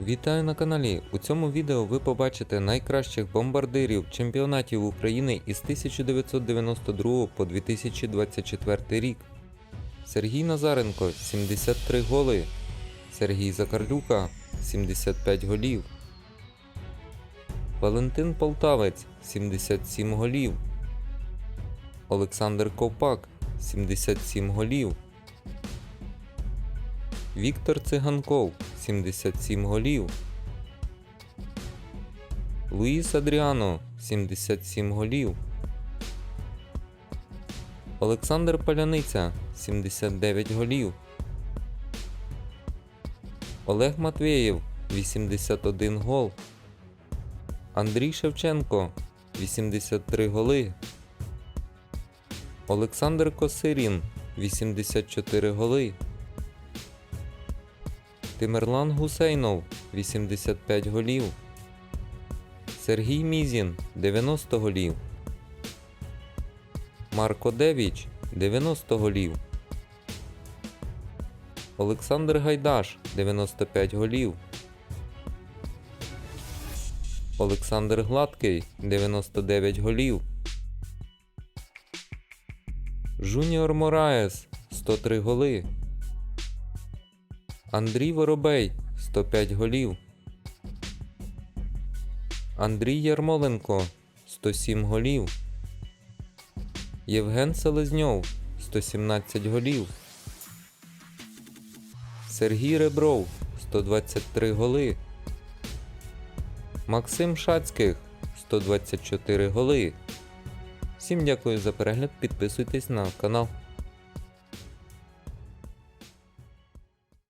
Вітаю на каналі. У цьому відео ви побачите найкращих бомбардирів чемпіонатів України із 1992 по 2024 рік. Сергій Назаренко 73 голи. Сергій Закарлюка 75 голів. Валентин Полтавець 77 голів. Олександр Ковпак 77 голів. Віктор Циганков 77 голів. Луїс Адріано 77 голів. Олександр Паляниця 79 голів. Олег Матвєєв 81 гол. Андрій Шевченко 83 голи. Олександр Косирін 84 голи. Тимерлан Гусейнов 85 голів. Сергій Мізін 90 голів. Марко Девіч 90 голів. Олександр Гайдаш 95 голів. Олександр Гладкий 99 голів. Жуніор Мораес 103 голи. Андрій Воробей 105 голів. Андрій Ярмоленко 107 голів. Євген Селезньов 117 голів. Сергій Ребров 123 голи. Максим Шацьких 124 голи. Всім дякую за перегляд. Підписуйтесь на канал.